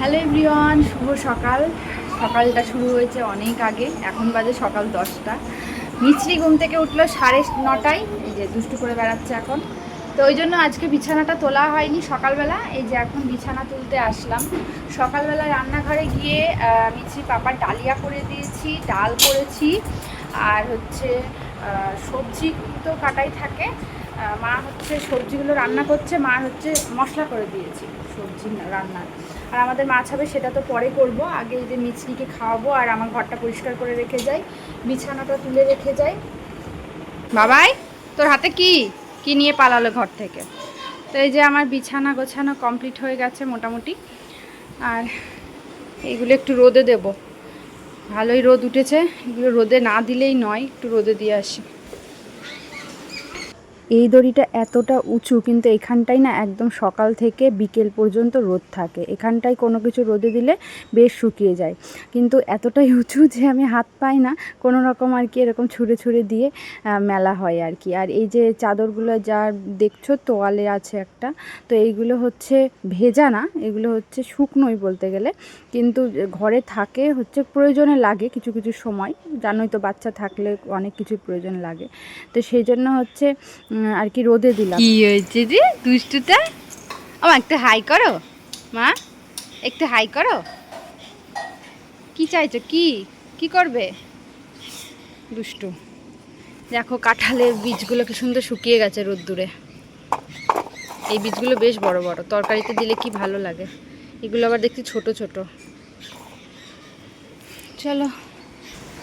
Hello everyone, শুভ সকাল। সকালটা শুরু হয়েছে অনেক আগে। এখন বাজে সকাল দশটা। মিছরি ঘুম থেকে উঠল সাড়ে নটায়। এই যে দুষ্টু করে বেড়াচ্ছে এখন। তো ওই জন্য আজকে বিছানাটা তোলা হয়নি সকালবেলা। এই যে এখন বিছানা তুলতে আসলাম। সকালবেলা রান্নাঘরে গিয়ে মিছরি পাপার ডালিয়া করে দিয়েছি, ডাল করেছি। আর হচ্ছে সবজি তো কাটাই থাকে। মা হচ্ছে সবজিগুলো রান্না করছে, মা হচ্ছে মশলা করে দিয়েছি সবজি রান্নার। আর আমাদের মাছ হবে সেটা তো পরে করব, আগে যে মিছরিকে খাওয়াবো আর আমার ঘরটা পরিষ্কার করে রেখে যাই, বিছানাটা তুলে রেখে যাই। বাবাই, তোর হাতে কি? কি নিয়ে পালালো ঘর থেকে? তো এই যে আমার বিছানা গোছানো কমপ্লিট হয়ে গেছে মোটামুটি। আর এইগুলো একটু রোদে দেব। ভালোই রোদ উঠেছে, এগুলো রোদে না দিলেই নয়, একটু রোদে দিয়ে আসি। এই দড়িটা এতটা উঁচু, কিন্তু এখানটাই না একদম সকাল থেকে বিকেল পর্যন্ত রোদ থাকে। এখানটায় কোনো কিছু রোদে দিলে বেশ শুকিয়ে যায়। কিন্তু এতটাই উঁচু যে আমি হাত পাই না, কোনো রকম আর কি এরকম ছুঁড়ে ছুঁড়ে দিয়ে মেলা হয় আর কি। আর এই যে চাদরগুলো যা দেখছ, তোয়ালে আছে একটা। তো এইগুলো হচ্ছে ভেজা না, এগুলো হচ্ছে শুকনোই বলতে গেলে। কিন্তু ঘরে থাকে হচ্ছে প্রয়োজনে লাগে কিছু কিছু সময়। জানোই তো বাচ্চা থাকলে অনেক কিছু প্রয়োজন লাগে। তো সেই জন্য হচ্ছে আর কি রোদে দিলাম। কি হয়েছে যে দুষ্টুটা? ও একটু হাই করো। মা, একটু হাই করো। কি চাইছো? কি? কি করবে? দুষ্টু। দেখো, কাঁঠালের বীজগুলো কি সুন্দর শুকিয়ে গেছে রোদ্দুরে। এই বীজগুলো বেশ বড় বড়। তরকারিতে দিলে কি ভালো লাগে? এগুলো আবার দেখছি ছোট ছোট। চলো।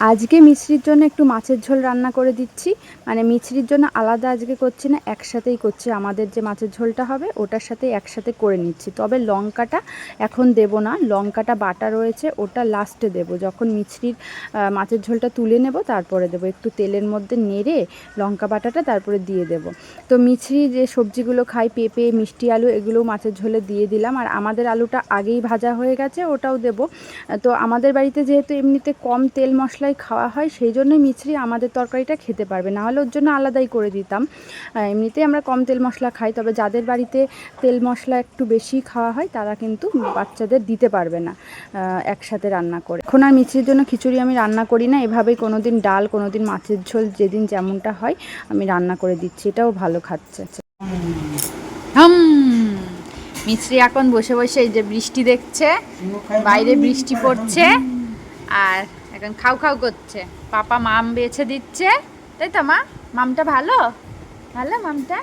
আজকে মিছরির জন্য একটু মাছের ঝোল রান্না করে দিচ্ছি। মানে মিছরির জন্য আলাদা আজকে করছি না, একসাথেই করছি। আমাদের যে মাছের ঝোলটা হবে, ওটার সাথে একসাথে করে নিচ্ছি। তবে লঙ্কাটা এখন দেব না, লঙ্কাটা বাটা রয়েছে, ওটা লাস্টে দেব। যখন মিছরির মাছের ঝোলটা তুলে নেব, তারপরে দেব। একটু তেলের মধ্যে নেড়ে লঙ্কা বাটাটা তারপরে দিয়ে দেব। তো মিছরি যে সবজিগুলো খাই, পেঁপে, মিষ্টি আলু এগুলো মাছের ঝোলে দিয়ে দিলাম। আর আমাদের আলুটা আগেই ভাজা হয়ে গেছে, ওটাও দেব। তো আমাদের বাড়িতে যেহেতু এমনিতে কম তেল মশলাই খাওয়া হয়, সেই জন্যই মিছরি আমাদের তরকারিটা খেতে পারবে। না হলে ওর জন্য আলাদাই করে দিতাম। এমনিতেই আমরা কম তেল মশলা খাই, তবে যাদের বাড়িতে তেল মশলা একটু বেশি খাওয়া হয়, তারা কিন্তু বাচ্চাদের দিতে পারবে না একসাথে রান্না করে। এখন আর মিছরির জন্য খিচুড়ি আমি রান্না করি না, এভাবেই কোনো দিন ডাল কোনো দিন মাছের ঝোল, যেদিন যেমনটা হয়, আমি রান্না করে দিচ্ছি। এটাও ভালো খাচ্ছে। মিছরি এখন বসে বসে এই যে বৃষ্টি দেখছে, বাইরে বৃষ্টি পড়ছে, আর এখন খাও খাও করছে। পাপা মাম বেছে দিচ্ছে। তাই তো মা? মামটা ভালো? ভালো মামটা?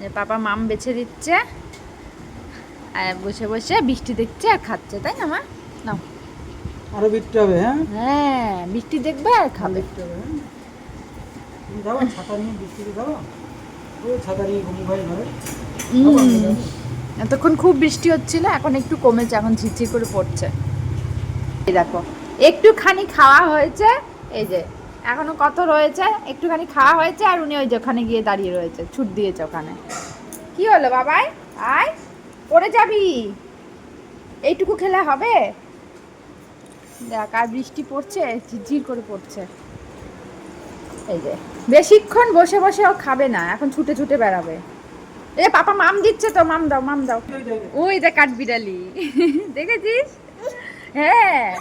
যে পাপা মাম বেছে দিচ্ছে। আর বসে বসে বৃষ্টি দেখছে আর খাচ্ছে তাই না মা? নাও। আরও বিকতে হবে হ্যাঁ? হ্যাঁ বৃষ্টি দেখবে আর খাবে। হবে হ্যাঁ? যাব ছাতা নিয়ে বৃষ্টিতে যাব ওই ছাতা নিয়ে ঘরে এতক্ষণ খুব বৃষ্টি হচ্ছিল এখন একটু কমেছে এখন ঝিরঝির করে পড়ছে। এই দেখো একটুখানি খাওয়া হয়েছে, এই যে, এখনও কত রয়েছে, একটুখানি খাওয়া হয়েছে, আর উনি ওই যে ওখানে গিয়ে দাঁড়িয়ে রয়েছে, ছুট দিয়েছে ওখানে। কি হলো বাবাই? আয়, পড়ে যাবি। এইটুকু খেলে হবে? দেখ, আর বৃষ্টি পড়ছে, ঝিরঝির করে পড়ছে। এই যে, বেশিক্ষণ বসে বসে ও খাবে না, এখন ছুটে ছুটে বেড়াবে। এ পাপা, মাম দিচ্ছে তো, মাম দাও মাম দাও। ওই যে কাঠবিড়ালি। দেখেছিস? হ্যাঁ।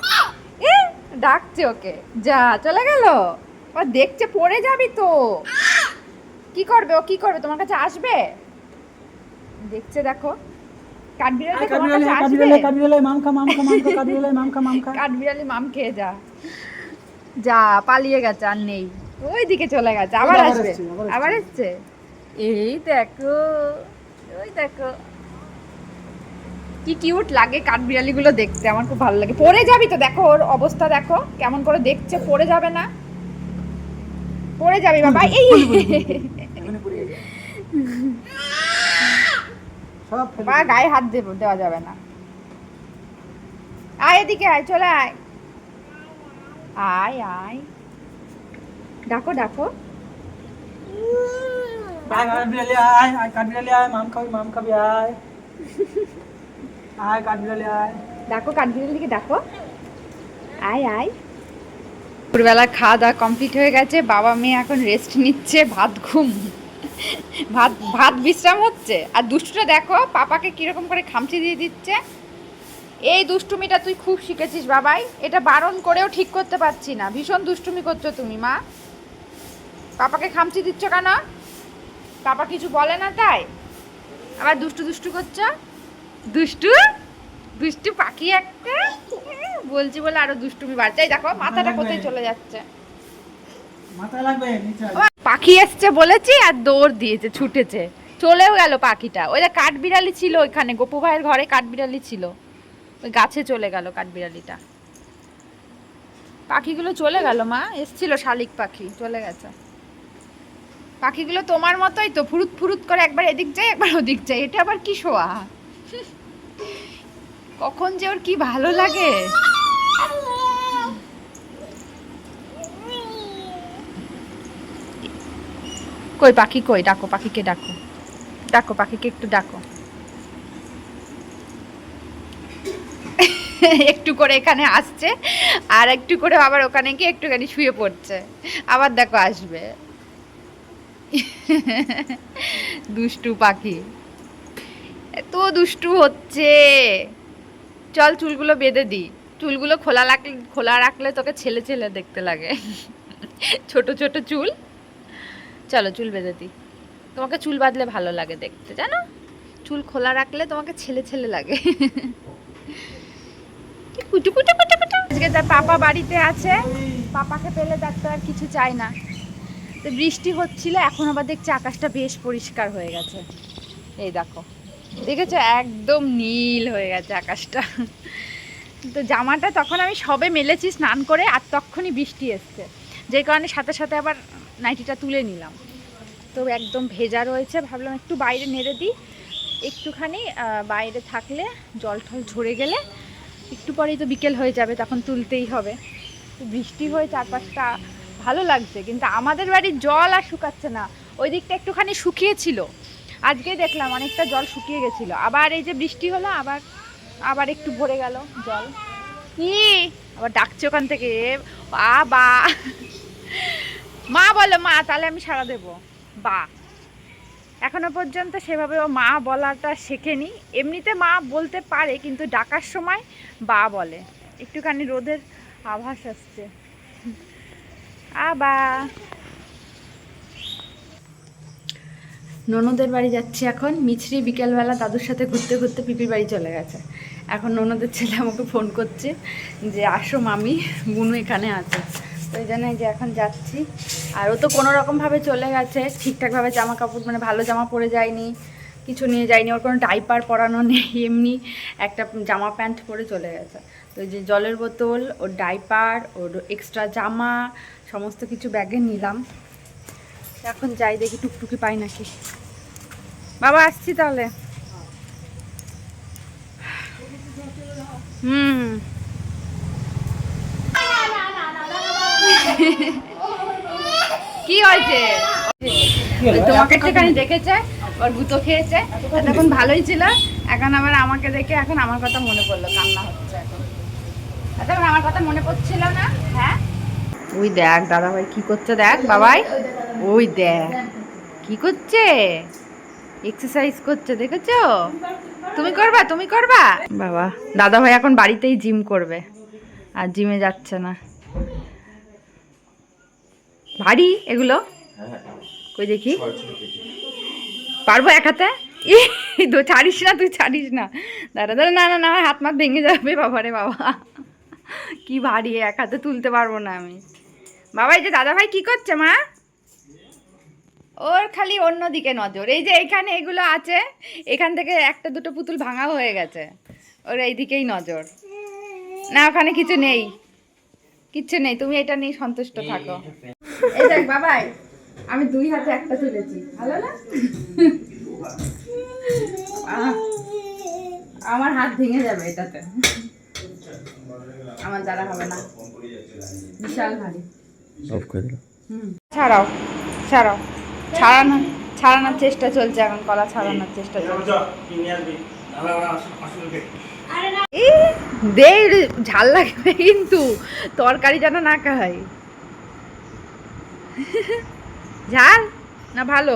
ডাকছে ওকে। যা চলে গেল? ও দেখছে পড়ে যাবি তো। কি করবে ও? কি করবে? তোমার কাছে আসবে? দেখছে দেখো। কাঠবিড়ালি তোমার কাছে আসবে? কাঠবিড়ালি কাঠবিড়ালি মামকা মামকা মামকা কাঠবিড়ালি মামকা মামকা কাঠবিড়ালি মাম খেয়ে যা। যা পালিয়ে গেছে আর নেই। ওই দিকে চলে গেছে আবার আবার আসবে। আবার আবার এসছে? এই দেখো ওই দেখো। কি কিউট লাগে কাঠবিড়ালিগুলো দেখতে আমার খুব ভালো লাগে। পড়ে যাবি তো দেখো ওর অবস্থা দেখো কেমন করে দেখছে পড়ে যাবে না। পড়ে যাবি বাবা এই। বা গায়ে হাত দেওয়া যাবে না। আয় এদিকে আয় চলে আয়। আয় আয়। ডাকো ডাকো। আয় কাঠবিড়ালি আয় আয় কাঠবিড়ালি আয় মাম খাবি মাম খাবি আয়। আয় কাঠবিড়ালি আয়। ডাকো কাঠবিড়ালিকে ডাকো। আয় আয়। দুপুরবেলা খাওয়া দাওয়া কমপ্লিট হয়ে গেছে বাবা মেয়ে এখন রেস্ট নিচ্ছে ভাত ঘুম। ভাত ভাত বিশ্রাম হচ্ছে। আর দুষ্টুটা দেখো পাপাকে কীরকম করে খামচি দিয়ে দিচ্ছে। এই দুষ্টুমিটা তুই খুব শিখেছিস বাবাই। এটা বারণ করেও ঠিক করতে পারছি না। ভীষণ দুষ্টুমি করছ তুমি মা। পাপাকে খামচি দিচ্ছ কেন? পাপা কিছু বলে না তাই? আবার দুষ্টু দুষ্টু করছ? দুষ্টু? দুষ্টু পাখি একটা? বলছি বলে আরও দুষ্টুমি বাড়ছে। দেখো মাথাটা কোথায় চলে যাচ্ছে? মাথা লাগবে নিচে পাখি এসছে বলেছি আর দৌড় দিয়েছে ছুটেছে। চলেও গেল পাখিটা। ওই যে কাঠবিড়ালি ছিল ওইখানে গোপু ভাইয়ের ঘরে কাঠবিড়ালি ছিল। ওই গাছে চলে গেল কাঠবিড়ালিটা। পাখিগুলো চলে গেল মা? এসছিল শালিক পাখি চলে গেছে। পাখিগুলো তোমার মতোই তো ফুরুত ফুরুত করে একবার এদিক যায় একবার ওদিক যায়। এটা আবার কি শোয়া? কখন যে ওর কি ভালো লাগে? কই পাখি কই? ডাকো, পাখিকে ডাকো। ডাকো, পাখিকে একটু ডাকো। একটু করে এখানে আসছে, আর একটু করে আবার ওখানে গিয়ে একটুখানি শুয়ে পড়ছে। আবার দেখো আসবে। দুষ্টু পাখি। এত দুষ্টু হচ্ছে। চল চুলগুলো বেঁধে দি। চুলগুলো খোলা রাখলে খোলা রাখলে তোকে ছেলে ছেলে দেখতে লাগে। ছোট ছোট চুল। চলো চুল বেঁধে দিই তোমাকে চুল বাঁধলে ভালো লাগে দেখতে, জানো? চুল খোলা রাখলে তোমাকে ছেলে ছেলে লাগে। কুটু আজকে তার পাপা বাড়িতে আছে। পাপাকে পেলে তার তো আর কিছু চাই না। তো বৃষ্টি হচ্ছিল, এখন আবার দেখছি আকাশটা বেশ পরিষ্কার হয়ে গেছে। এই দেখো। দেখেছ? একদম নীল হয়ে গেছে আকাশটা। তো জামাটা তখন আমি সবে মেলেছি স্নান করে, আর তখনই বৃষ্টি এসছে। যে কারণে সাথে সাথে আবার নাইটিটা তুলে নিলাম। তো একদম ভেজা রয়েছে, ভাবলাম একটু বাইরে নেড়ে দিই। একটুখানি বাইরে থাকলে জল টল ঝরে গেলে একটু পরেই তো বিকেল হয়ে যাবে, তখন তুলতেই হবে। বৃষ্টি হয়ে চারপাশটা ভালো লাগছে, কিন্তু আমাদের বাড়ির জল আর শুকাচ্ছে না। ওই দিকটা একটুখানি শুকিয়েছিল আজকে দেখলাম অনেকটা জল শুকিয়ে গেছিল। আবার এই যে বৃষ্টি হলো, আবার আবার একটু ভরে গেল জল। কি আবার ডাকছে ওখান থেকে বা মা বলো, মা, তাহলে আমি সারা দেব। বা। এখনও পর্যন্ত সেভাবে ও মা বলাটা শেখেনি। এমনিতে মা বলতে পারে, কিন্তু ডাকার সময় বা বলে। একটুখানি রোদের আভাস আসছে। আবা ননদের বাড়ি যাচ্ছি এখন। মিছরি বিকেলবেলা দাদুর সাথে ঘুরতে ঘুরতে পিপির বাড়ি চলে গেছে। এখন ননদের ছেলে আমাকে ফোন করছে যে, আসো মামি, বুনু এখানে আছে। তো এই জন্য যে এখন যাচ্ছি। আর ও তো কোনো রকমভাবে চলে গেছে। ঠিকঠাকভাবে জামা কাপড় মানে ভালো জামা পরে যায়নি, কিছু নিয়ে যায়নি, ওর কোনো ডাইপার পরানো নেই, এমনি একটা জামা প্যান্ট পরে চলে গেছে। তো যে জলের বোতল, ওর ডাইপার ওর এক্সট্রা জামা, সমস্ত কিছু ব্যাগে নিলাম। এখন যাই দেখি, টুকটুকি পাই নাকি। বাবা, আসছি তাহলে। কি হয়েছে? তোমাকে একটুখানি দেখেছে, ওর গুতো খেয়েছে। তখন ভালোই ছিল। এখন আবার আমাকে দেখে এখন আমার কথা মনে পড়ল, কান্না হচ্ছে এখন। তখন আমার কথা মনে পড়ছিল না? হ্যাঁ? ওই দেখ দাদা ভাই কি করছে দেখ, বাবাই। ওই দেখ কি করছে? এক্সারসাইজ করছে দেখেছ? তুমি করবা তুমি করবা? বাবা দাদা ভাই এখন বাড়িতেই জিম করবে আর জিমে যাচ্ছে না। ভারী এগুলো? কই দেখি? পারব এক হাতে? ই, তো ছাড়িস না তুই ছাড়িস না। দাদা দাদা না না না হাত মাত ভেঙে যাবে বাবারে বাবা। কি ভারী এক হাতে তুলতে পারব না আমি। বাবা এই যে দাদা ভাই কি করছে মা? ওর খালি অন্য দিকে নজর। এই যে এখানে এগুলো আছে এখান থেকে একটা দুটো পুতুল ভাঙা হয়ে গেছে। ওর এই দিকেই নজর। না ওখানে কিছু নেই। কিচ্ছু নেই। তুমি এটা নিয়ে সন্তুষ্ট থাকো। এই দেখ বাবাই আমি দুই হাতে একটা তুলেছি। ভালো না? আমার হাত ভেঙে যাবে এটাতে। আমার দ্বারা হবে না। বিশাল ভারী। ছাড়াও ছাড়াও। ছাড়ানো ছাড়ানোর চেষ্টা চলছে এখন কলা ছাড়ানোর চেষ্টা চলছে। এই, দে ঝাল লাগবে কিন্তু তরকারি যেন না খাই। ঝাল? না ভালো।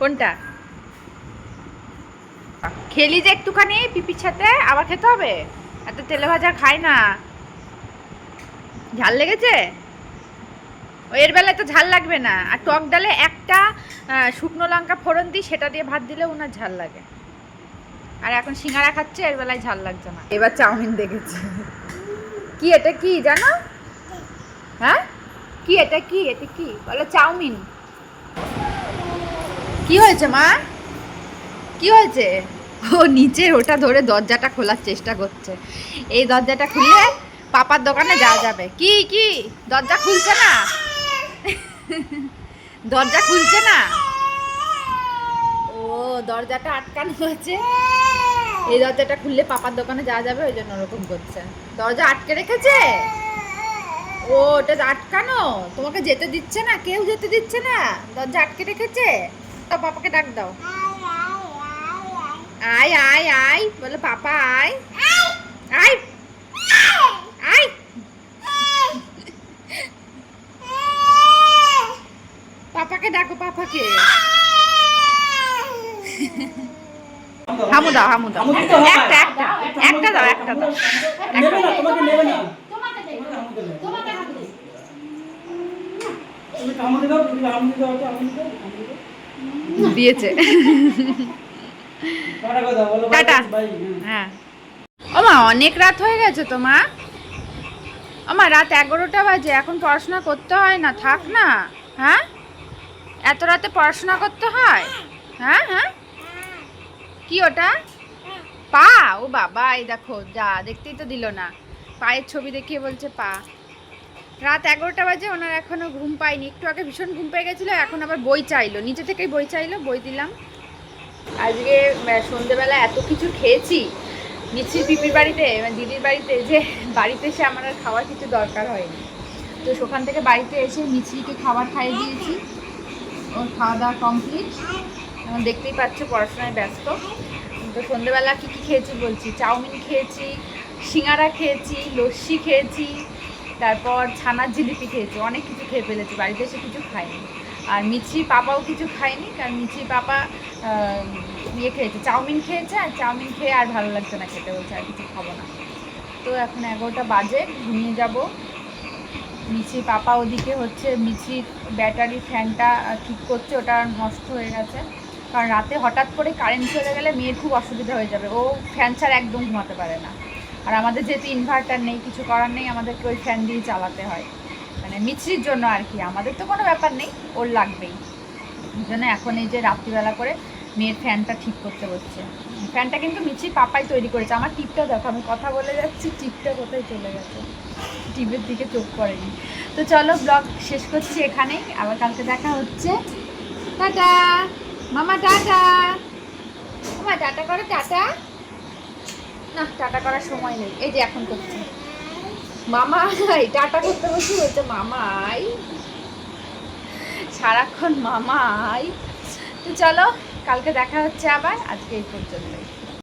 কোনটা? খেলি যে একটুখানি পিপির সাথে আবার খেতে হবে? এত তেলে ভাজা খাই না। ঝাল লেগেছে? ও এর বেলায় তো ঝাল লাগবে না। আর টক ডালে একটা শুকনো লঙ্কা ফোড়ন দিই, সেটা দিয়ে ভাত দিলে ওনার ঝাল লাগে। আর এখন সিঙ্গারা খাচ্ছে, এর বেলায় ঝাল লাগছে না। এবার চাউমিন দেখেছি। কি এটা কি, জানো? হ্যাঁ? কি এটা কি? এটা কি? বলো চাউমিন। কি হয়েছে মা? কি হয়েছে? ও নিচে, ওটা ধরে দরজাটা খোলার চেষ্টা করছে। এই দরজাটা খুললে পাপার দোকানে যাওয়া যাবে। কি কি? দরজা খুলছে না? দরজা খুলছে না? ও দরজাটা আটকানো হয়েছে এই দরজাটা খুললে পাপার দোকানে যাওয়া যাবে ওই জন্য ওরকম করছে। দরজা আটকে রেখেছে? ও ওটা আটকানো? তোমাকে যেতে দিচ্ছে না কেউ যেতে দিচ্ছে না। দরজা আটকে রেখেছে? তো পাপাকে ডাক দাও। আয় আয় আয়। বলে পাপা আয়। আয়। আয় পাপাকে ডাকো পাপাকে। হামু দাও হামু দাও। একটা একটা একটা দাও একটা দাও। দিয়েছে। টাটা হ্যাঁ। হ্যাঁ। ওমা অনেক রাত হয়ে গেছে তো মা। ওমা রাত এগারোটা বাজে এখন পড়াশোনা করতে হয় না থাক না হ্যাঁ? এত রাতে পড়াশোনা করতে হয়? হ্যাঁ হ্যাঁ? কি ওটা? পা? ও বাবা, এই দেখো, যা, দেখতেই তো দিল না। পায়ের ছবি দেখিয়ে বলছে পা। রাত এগারোটা বাজে, ওনার এখনও ঘুম পায়নি। একটু আগে ভীষণ ঘুম পেয়ে গেছিল, এখন আবার বই চাইলো। নিচে থেকেই বই চাইলো, বই দিলাম। আজকে সন্ধেবেলা এত কিছু খেয়েছি। মিছির পিপির বাড়িতে মানে দিদির বাড়িতে, যে বাড়িতে এসে আমার আর খাওয়ার কিছু দরকার হয়নি। তো সেখান থেকে বাড়িতে এসে মিছরিকে খাবার খাইয়ে দিয়েছি। ওর খাওয়া দাওয়া কমপ্লিট দেখতেই পাচ্ছ পড়াশোনায় ব্যস্ত। তো সন্ধেবেলা কী কী খেয়েছি বলছি? চাউমিন খেয়েছি, সিঙ্গারা খেয়েছি, লস্যি খেয়েছি, তারপর ছানার জিলিপি খেয়েছি। অনেক কিছু খেয়ে ফেলেছি, বাড়িতে এসে কিছু খাইনি। আর মিছি পাপাও কিছু খায়নি কারণ মিছি পাপা ইয়ে খেয়েছে, চাউমিন খেয়েছে, আর চাউমিন খেয়ে আর ভালো লাগছে না খেতে বলছে, আর কিছু খাব না। তো এখন এগারোটা বাজে, ঘুমিয়ে যাব। মিছি পাপা ওদিকে হচ্ছে মিছির ব্যাটারি ফ্যানটা ঠিক করছে, ওটা নষ্ট হয়ে গেছে। কারণ রাতে হঠাৎ করে কারেন্ট চলে গেলে মেয়ের খুব অসুবিধা হয়ে যাবে। ও ফ্যান ছাড়া একদম ঘুমাতে পারে না। আর আমাদের যেহেতু ইনভার্টার নেই, কিছু করার নেই, আমাদেরকে ওই ফ্যান দিয়ে চালাতে হয়। মানে মিছরির জন্য আর কি, আমাদের তো কোনো ব্যাপার নেই, ওর লাগবেই। জন্য এখন এই যে রাত্রিবেলা করে মেয়ের ফ্যানটা ঠিক করতে বসছে ফ্যানটা কিন্তু মিছির পাপাই তৈরি করেছে। আমার টিপটা দেখো, আমি কথা বলে যাচ্ছি, টিপটা কোথায় চলে গেছে? টিপের দিকে চোখ পড়েনি। তো চলো ব্লগ শেষ করছি এখানেই। আবার কালকে দেখা হচ্ছে। টাটা! মামা টাটা! মামা, টাটা করে, টাটা! না, টাটা করার সময় নেই। এই যে এখন করছি। মামাই, টাটা করতে বসি বলছে মামাই। সারাক্ষণ মামাই। তো চলো, কালকে দেখা হচ্ছে আবার। আজকে এই পর্যন্তই।